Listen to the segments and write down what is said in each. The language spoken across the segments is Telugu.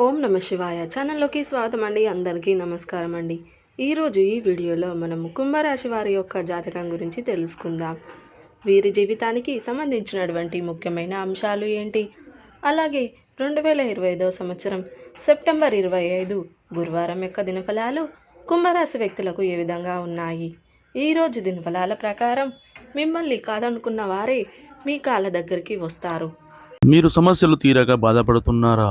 ఓం నమ శివాయ. ఛానల్లోకి స్వాగతం అండి అందరికీ నమస్కారం అండి ఈరోజు ఈ వీడియోలో మనము కుంభరాశి వారి యొక్క జాతకం గురించి తెలుసుకుందాం. వీరి జీవితానికి సంబంధించినటువంటి ముఖ్యమైన అంశాలు ఏంటి? అలాగే రెండు వేల ఇరవై ఐదవ సంవత్సరం సెప్టెంబర్ ఇరవై ఐదు గురువారం యొక్క దినఫలాలు కుంభరాశి వ్యక్తులకు ఏ విధంగా ఉన్నాయి? ఈరోజు దినఫలాల ప్రకారం మిమ్మల్ని కాదనుకున్న వారే మీ కాళ్ళ దగ్గరికి వస్తారు. మీరు సమస్యలు తీరగా బాధపడుతున్నారా?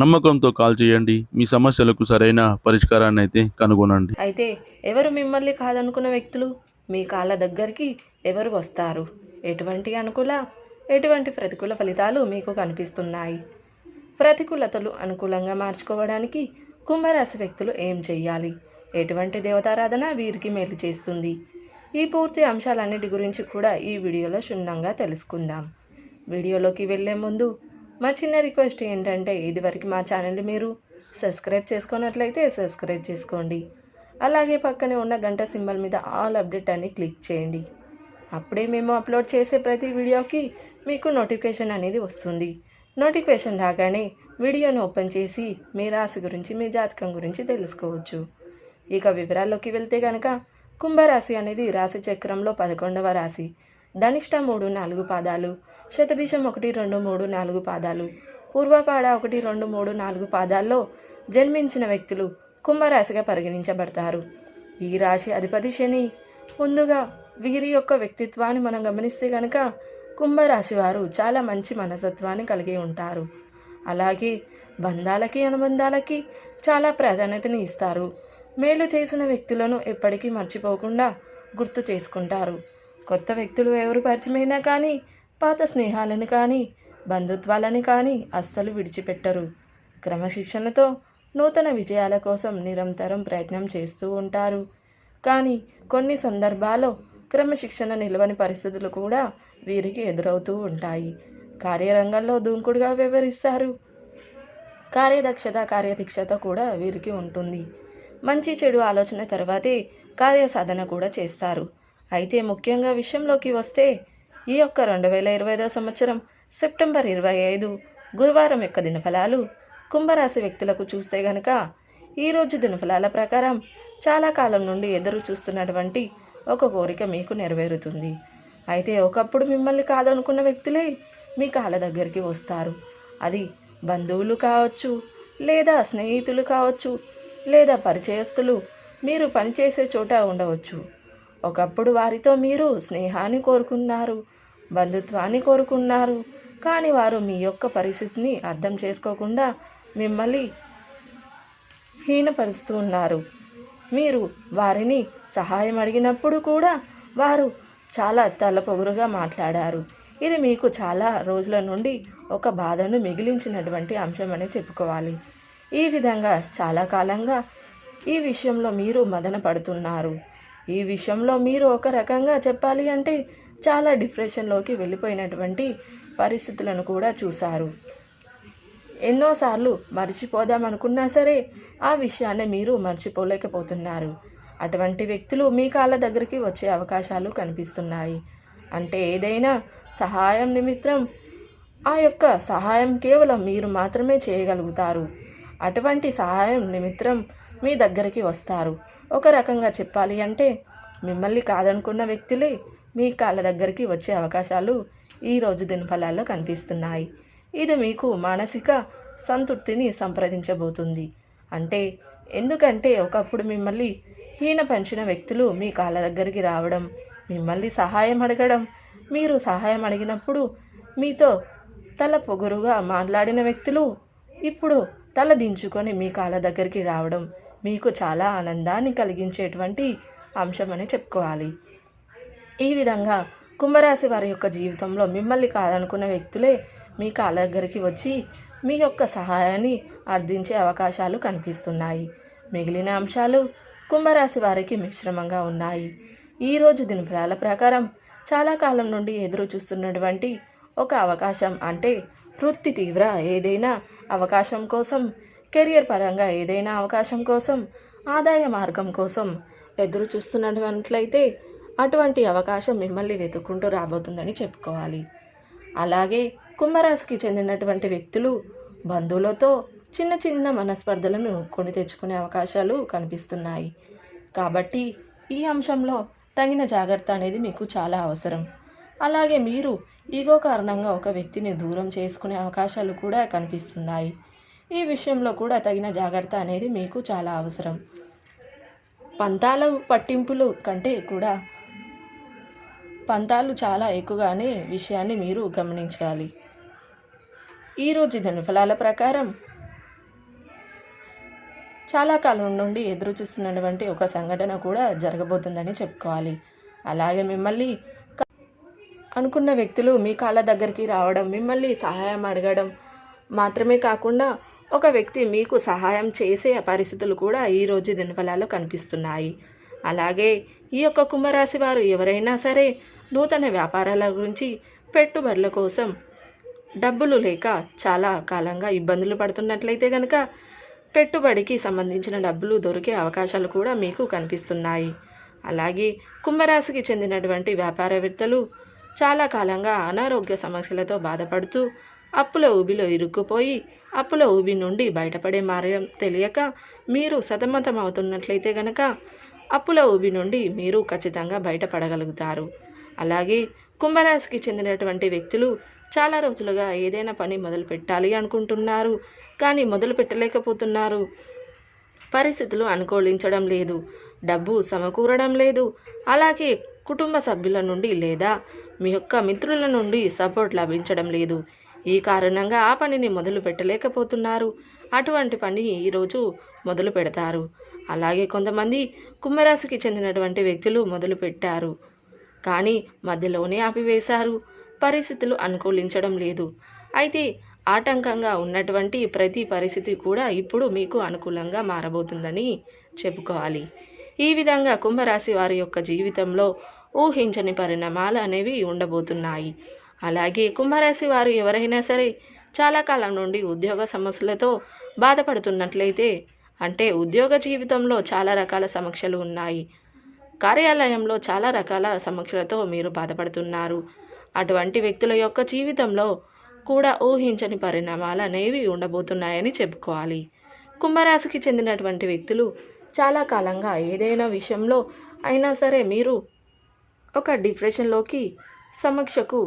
నమ్మకంతో కాల్ చేయండి. మీ సమస్యలకు సరైన పరిష్కారాన్ని అయితే కనుగొనండి. అయితే ఎవరు మిమ్మల్ని కాదనుకున్న వ్యక్తులు? మీ కాళ్ళ దగ్గరికి ఎవరు వస్తారు? ఎటువంటి అనుకూల ఎటువంటి ప్రతికూల ఫలితాలు మీకు కనిపిస్తున్నాయి? ప్రతికూలతలు అనుకూలంగా మార్చుకోవడానికి కుంభరాశి వ్యక్తులు ఏం చేయాలి ఎటువంటి దేవతారాధన వీరికి మేలు చేస్తుంది? ఈ పూర్తి అంశాలన్నిటి గురించి కూడా ఈ వీడియోలో క్షుణ్ణంగా తెలుసుకుందాం. వీడియోలోకి వెళ్ళే ముందు మా చిన్న రిక్వెస్ట్ ఏంటంటే ఇదివరకు మా ఛానల్ని మీరు సబ్స్క్రైబ్ చేసుకున్నట్లయితే సబ్స్క్రైబ్ చేసుకోండి. అలాగే పక్కనే ఉన్న గంట సింబల్ మీద ఆల్ అప్డేట్ అని క్లిక్ చేయండి. అప్పుడే మేము అప్లోడ్ చేసే ప్రతి వీడియోకి మీకు నోటిఫికేషన్ అనేది వస్తుంది. నోటిఫికేషన్ రాగానే వీడియోను ఓపెన్ చేసి మీ రాశి గురించి మీ జాతకం గురించి తెలుసుకోవచ్చు. ఇక వివరాల్లోకి వెళ్తే కనుక కుంభరాశి అనేది రాశి చక్రంలో పదకొండవ రాశి. ధనిష్ట మూడు నాలుగు పాదాలు శతభిషం ఒకటి రెండు మూడు నాలుగు పాదాలు. పూర్వపాడ ఒకటి రెండు మూడు నాలుగు పాదాల్లో జన్మించిన వ్యక్తులు కుంభరాశిగా పరిగణించబడతారు. ఈ రాశి అధిపతి శని. ముందుగా వీరి యొక్క వ్యక్తిత్వాన్ని మనం గమనిస్తే కనుక కుంభరాశి వారు చాలా మంచి మనస్తత్వాన్ని కలిగి ఉంటారు. అలాగే బంధాలకి అనుబంధాలకి చాలా ప్రాధాన్యతని ఇస్తారు. మేలు చేసిన వ్యక్తులను ఎప్పటికీ మర్చిపోకుండా గుర్తు చేసుకుంటారు. కొత్త వ్యక్తులు ఎవరు పరిచయమైనా కానీ పాత స్నేహాలను కానీ బంధుత్వాలని కానీ అస్సలు విడిచిపెట్టరు. క్రమశిక్షణతో నూతన విజయాల కోసం నిరంతరం ప్రయత్నం చేస్తూ ఉంటారు. కానీ కొన్ని సందర్భాల్లో క్రమశిక్షణ నిలవని పరిస్థితులు కూడా వీరికి ఎదురవుతూ ఉంటాయి. కార్యరంగంలో దూకుడుగా వ్యవహరిస్తారు. కార్యదక్షత కార్యదీక్షత కూడా వీరికి ఉంటుంది. మంచి చెడు ఆలోచన తర్వాతే కార్యసాధన కూడా చేస్తారు. అయితే ముఖ్యంగా విషయంలోకి వస్తే ఈ యొక్క రెండు వేల ఇరవై ఐదో సంవత్సరం సెప్టెంబర్ ఇరవై ఐదు గురువారం యొక్క దినఫలాలు కుంభరాశి వ్యక్తులకు చూస్తే గనక ఈరోజు దినఫలాల ప్రకారం చాలా కాలం నుండి ఎదురు చూస్తున్నటువంటి ఒక కోరిక మీకు నెరవేరుతుంది. అయితే ఒకప్పుడు మిమ్మల్ని కాదనుకున్న వ్యక్తులే మీ కాళ్ళ దగ్గరికి వస్తారు. అది బంధువులు కావచ్చు లేదా స్నేహితులు కావచ్చు లేదా పరిచయస్తులు మీరు పనిచేసే చోట ఉండవచ్చు. ఒకప్పుడు వారితో మీరు స్నేహాన్ని కోరుకున్నారు బంధుత్వాన్ని కోరుకున్నారు కానీ వారు మీ యొక్క పరిస్థితిని అర్థం చేసుకోకుండా మిమ్మల్ని హీనపరుస్తూ ఉన్నారు. మీరు వారిని సహాయం అడిగినప్పుడు కూడా వారు చాలా తలపొగురుగా మాట్లాడారు. ఇది మీకు చాలా రోజుల నుండి ఒక బాధను మిగిలించినటువంటి అంశం అని చెప్పుకోవాలి. ఈ విధంగా చాలా కాలంగా ఈ విషయంలో మీరు మదన పడుతున్నారు. ఈ విషయంలో మీరు ఒక రకంగా చెప్పాలి అంటే చాలా డిప్రెషన్లోకి వెళ్ళిపోయినటువంటి పరిస్థితులను కూడా చూశారు. ఎన్నోసార్లు మర్చిపోదాం అనుకున్నా సరే ఆ విషయాన్ని మీరు మర్చిపోలేకపోతున్నారు. అటువంటి వ్యక్తులు మీ కాళ్ళ దగ్గరికి వచ్చే అవకాశాలు కనిపిస్తున్నాయి. అంటే ఏదైనా సహాయం నిమిత్తం ఆ యొక్క సహాయం కేవలం మీరు మాత్రమే చేయగలుగుతారు. అటువంటి సహాయం నిమిత్తం మీ దగ్గరికి వస్తారు. ఒక రకంగా చెప్పాలి అంటే మిమ్మల్ని కాదనుకున్న వ్యక్తులే మీ కాళ్ళ దగ్గరికి వచ్చే అవకాశాలు ఈరోజు దినఫలాల్లో కనిపిస్తున్నాయి. ఇది మీకు మానసిక సంతృప్తిని సంప్రదించబోతుంది. అంటే ఎందుకంటే ఒకప్పుడు మిమ్మల్ని హీన పంచిన వ్యక్తులు మీ కాళ్ళ దగ్గరికి రావడం మిమ్మల్ని సహాయం అడగడం మీరు సహాయం అడిగినప్పుడు మీతో తల పొగురుగా మాట్లాడిన వ్యక్తులు ఇప్పుడు తల దించుకొని మీ కాళ్ళ దగ్గరికి రావడం మీకు చాలా ఆనందాన్ని కలిగించేటువంటి అంశం అని చెప్పుకోవాలి. ఈ విధంగా కుంభరాశి వారి యొక్క జీవితంలో మిమ్మల్ని కాదనుకున్న వ్యక్తులే మీ కాళ్ళ దగ్గరికి వచ్చి మీ యొక్క సహాయాన్ని అర్థించే అవకాశాలు కనిపిస్తున్నాయి. మిగిలిన అంశాలు కుంభరాశి వారికి మిశ్రమంగా ఉన్నాయి. ఈరోజు దినఫలాల ప్రకారం చాలా కాలం నుండి ఎదురు చూస్తున్నటువంటి ఒక అవకాశం అంటే వృత్తి తీవ్ర ఏదైనా అవకాశం కోసం కెరియర్ పరంగా ఏదైనా అవకాశం కోసం ఆదాయ మార్గం కోసం ఎదురు చూస్తున్నట్లయితే అటువంటి అవకాశం మిమ్మల్ని వెతుక్కుంటూ రాబోతుందని చెప్పుకోవాలి. అలాగే కుంభరాశికి చెందినటువంటి వ్యక్తులు బంధువులతో చిన్న చిన్న మనస్పర్ధలను కొని తెచ్చుకునే అవకాశాలు కనిపిస్తున్నాయి. కాబట్టి ఈ అంశంలో తగిన జాగ్రత్త అనేది మీకు చాలా అవసరం. అలాగే మీరు ఈగో కారణంగా ఒక వ్యక్తిని దూరం చేసుకునే అవకాశాలు కూడా కనిపిస్తున్నాయి. ఈ విషయంలో కూడా తగిన జాగ్రత్త అనేది మీకు చాలా అవసరం. పంతాల పట్టింపులు కంటే కూడా పంతాలు చాలా ఎక్కువగానే విషయాన్ని మీరు గమనించాలి. ఈరోజు దినఫలాల ప్రకారం చాలా కాలం నుండి ఎదురు చూస్తున్నటువంటి ఒక సంఘటన కూడా జరగబోతుందని చెప్పుకోవాలి. అలాగే మిమ్మల్ని అనుకున్న వ్యక్తులు మీ కాళ్ళ దగ్గరికి రావడం మిమ్మల్ని సహాయం అడగడం మాత్రమే కాకుండా ఒక వ్యక్తి మీకు సహాయం చేసే పరిస్థితులు కూడా ఈరోజు దినఫలాల్లో కనిపిస్తున్నాయి. అలాగే ఈ యొక్క కుంభరాశి వారు ఎవరైనా సరే నూతన వ్యాపారాల గురించి పెట్టుబడుల కోసం డబ్బులు లేక చాలా కాలంగా ఇబ్బందులు పడుతున్నట్లయితే కనుక పెట్టుబడికి సంబంధించిన డబ్బులు దొరికే అవకాశాలు కూడా మీకు కనిపిస్తున్నాయి. అలాగే కుంభరాశికి చెందినటువంటి వ్యాపారవేత్తలు చాలా కాలంగా అనారోగ్య సమస్యలతో బాధపడుతూ అప్పుల ఊబిలో ఇరుక్కుపోయి అప్పుల ఊబి నుండి బయటపడే మార్గం తెలియక మీరు సతమతం అవుతున్నట్లయితే గనక అప్పుల ఊబి నుండి మీరు ఖచ్చితంగా బయటపడగలుగుతారు. అలాగే కుంభరాశికి చెందినటువంటి వ్యక్తులు చాలా రోజులుగా ఏదైనా పని మొదలు పెట్టాలి అనుకుంటున్నారు కానీ మొదలు పెట్టలేకపోతున్నారు. పరిస్థితులు అనుకూలించడం లేదు డబ్బు సమకూరడం లేదు అలాగే కుటుంబ సభ్యుల నుండి లేదా మీ యొక్క మిత్రుల నుండి సపోర్ట్ లభించడం లేదు. ఈ కారణంగా ఆ పనిని మొదలు పెట్టలేకపోతున్నారు. అటువంటి పని ఈరోజు మొదలు పెడతారు. అలాగే కొంతమంది కుంభరాశికి చెందినటువంటి వ్యక్తులు మొదలు పెట్టారు. కానీ మధ్యలోనే ఆపివేశారు. పరిస్థితులు అనుకూలించడం లేదు. అయితే ఆటంకంగా ఉన్నటువంటి ప్రతి పరిస్థితి కూడా ఇప్పుడు మీకు అనుకూలంగా మారబోతుందని చెప్పుకోవాలి. ఈ విధంగా కుంభరాశి వారి యొక్క జీవితంలో ఊహించని పరిణామాలు అనేవి ఉండబోతున్నాయి. అలాగే కుంభరాశి వారు ఎవరైనా సరే చాలా కాలం నుండి ఉద్యోగ సమస్యలతో బాధపడుతున్నట్లయితే అంటే ఉద్యోగ జీవితంలో చాలా రకాల సమస్యలు ఉన్నాయి. కార్యాలయంలో చాలా రకాల సమస్యలతో మీరు బాధపడుతున్నారు. అటువంటి వ్యక్తుల యొక్క జీవితంలో కూడా ఊహించని పరిణామాలు అనేవి ఉండబోతున్నాయని చెప్పుకోవాలి. కుంభరాశికి చెందినటువంటి వ్యక్తులు చాలా కాలంగా ఏదైనా విషయంలో అయినా సరే మీరు ఒక డిప్రెషన్లోకి సమక్షకు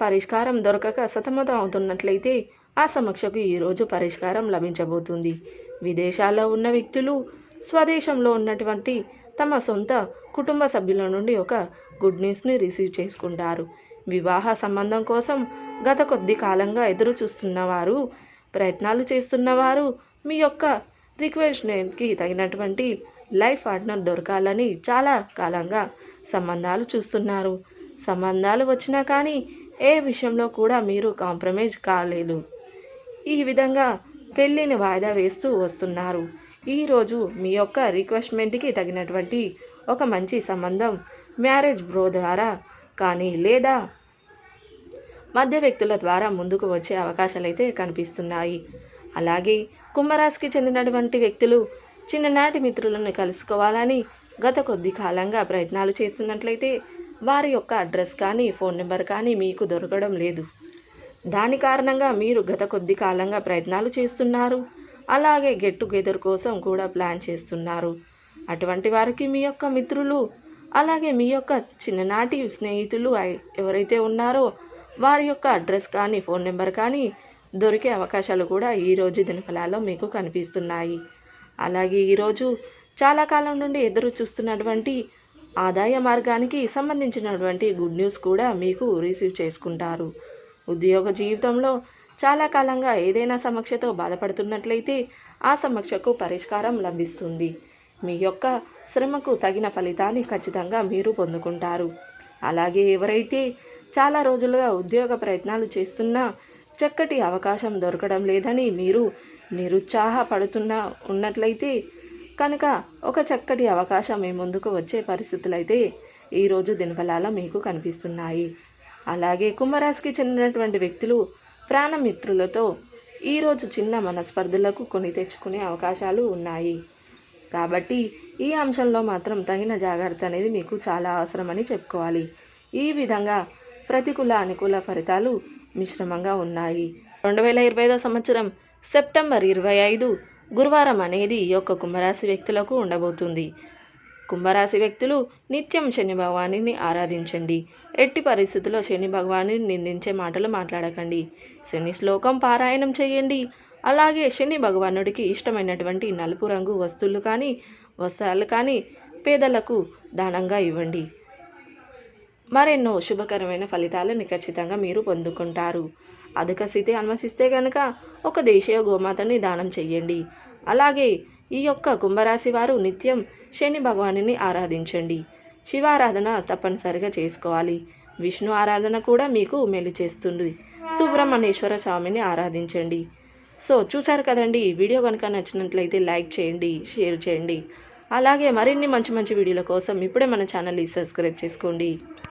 పరిష్కారం దొరకక సతమతం అవుతున్నట్లయితే ఆ సమస్యకు ఈరోజు పరిష్కారం లభించబోతుంది. విదేశాల్లో ఉన్న వ్యక్తులు స్వదేశంలో ఉన్నటువంటి తమ సొంత కుటుంబ సభ్యుల నుండి ఒక గుడ్ న్యూస్ని రిసీవ్ చేసుకుంటారు. వివాహ సంబంధం కోసం గత కొద్ది కాలంగా ఎదురు చూస్తున్నవారు ప్రయత్నాలు చేస్తున్నవారు మీ యొక్క రిక్వెస్ట్కి తగినటువంటి లైఫ్ పార్ట్నర్ దొరకాలని చాలా కాలంగా సంబంధాలు చూస్తున్నారు. సంబంధాలు వచ్చినా కానీ ఏ విషయంలో కూడా మీరు కాంప్రమైజ్ కాలేదు. ఈ విధంగా పెళ్ళిని వాయిదా వేస్తూ వస్తున్నారు. ఈరోజు మీ యొక్క రిక్వెస్ట్మెంట్కి తగినటువంటి ఒక మంచి సంబంధం మ్యారేజ్ బ్రో ద్వారా కానీ లేదా మధ్య వ్యక్తుల ద్వారా ముందుకు వచ్చే అవకాశాలు అయితే కనిపిస్తున్నాయి. అలాగే కుంభరాశికి చెందినటువంటి వ్యక్తులు చిన్ననాటి మిత్రులను కలుసుకోవాలని గత కొద్ది కాలంగా ప్రయత్నాలు చేస్తున్నట్లయితే వారి యొక్క అడ్రస్ కానీ ఫోన్ నెంబర్ కానీ మీకు దొరకడం లేదు. దాని కారణంగా మీరు గత కొద్ది కాలంగా ప్రయత్నాలు చేస్తున్నారు. అలాగే గెట్ టుగెదర్ కోసం కూడా ప్లాన్ చేస్తున్నారు. అటువంటి వారికి మీ యొక్క మిత్రులు అలాగే మీ యొక్క చిన్ననాటి స్నేహితులు ఎవరైతే ఉన్నారో వారి యొక్క అడ్రస్ కానీ ఫోన్ నెంబర్ కానీ దొరికే అవకాశాలు కూడా ఈరోజు దినఫలాల్లో మీకు కనిపిస్తున్నాయి. అలాగే ఈరోజు చాలా కాలం నుండి ఎదురు చూస్తున్నటువంటి ఆదాయ మార్గానికి సంబంధించినటువంటి గుడ్ న్యూస్ కూడా మీకు రిసీవ్ చేసుకుంటారు. ఉద్యోగ జీవితంలో చాలా కాలంగా ఏదైనా సమస్యతో బాధపడుతున్నట్లయితే ఆ సమస్యకు పరిష్కారం లభిస్తుంది. మీ యొక్క శ్రమకు తగిన ఫలితాన్ని ఖచ్చితంగా మీరు పొందుకుంటారు. అలాగే ఎవరైతే చాలా రోజులుగా ఉద్యోగ ప్రయత్నాలు చేస్తున్నా చక్కటి అవకాశం దొరకడం లేదని మీరు నిరుత్సాహపడుతున్న ఉన్నట్లయితే కనుక ఒక చక్కటి అవకాశం మీ ముందుకు వచ్చే పరిస్థితులు అయితే ఈరోజు దినఫలాల మీకు కనిపిస్తున్నాయి. అలాగే కుంభరాశికి చెందినటువంటి వ్యక్తులు ప్రాణమిత్రులతో ఈరోజు చిన్న మనస్పర్ధలకు కొని తెచ్చుకునే అవకాశాలు ఉన్నాయి. కాబట్టి ఈ అంశంలో మాత్రం తగిన జాగ్రత్త అనేది మీకు చాలా అవసరమని చెప్పుకోవాలి. ఈ విధంగా ప్రతికూల అనుకూల ఫలితాలు మిశ్రమంగా ఉన్నాయి. రెండు వేల ఇరవై ఐదో సంవత్సరం సెప్టెంబర్ ఇరవై ఐదు గురువారం అనేది ఈ యొక్క కుంభరాశి వ్యక్తులకు ఉండబోతుంది. కుంభరాశి వ్యక్తులు నిత్యం శని భగవాని ఆరాధించండి. ఎట్టి పరిస్థితుల్లో శని భగవాన్ని నిందించే మాటలు మాట్లాడకండి. శని శ్లోకం పారాయణం చేయండి. అలాగే శని భగవానుడికి ఇష్టమైనటువంటి నలుపు రంగు వస్తువులు కానీ వస్త్రాలు కానీ పేదలకు దానంగా ఇవ్వండి. మరెన్నో శుభకరమైన ఫలితాలను ఖచ్చితంగా మీరు పొందుకుంటారు. అధిక స్థితి అనుమతిస్తే కనుక ఒక దేశీయ గోమాతని దానం చెయ్యండి. అలాగే ఈ యొక్క కుంభరాశి వారు నిత్యం శని భగవానుని ఆరాధించండి. శివారాధన తప్పనిసరిగా చేసుకోవాలి. విష్ణు ఆరాధన కూడా మీకు మేలు చేస్తుంది. సుబ్రహ్మణ్యేశ్వర స్వామిని ఆరాధించండి. సో చూసారు కదండి వీడియో కనుక నచ్చినట్లయితే లైక్ చేయండి షేర్ చేయండి. అలాగే మరిన్ని మంచి మంచి వీడియోల కోసం ఇప్పుడే మన ఛానల్ని సబ్స్క్రైబ్ చేసుకోండి.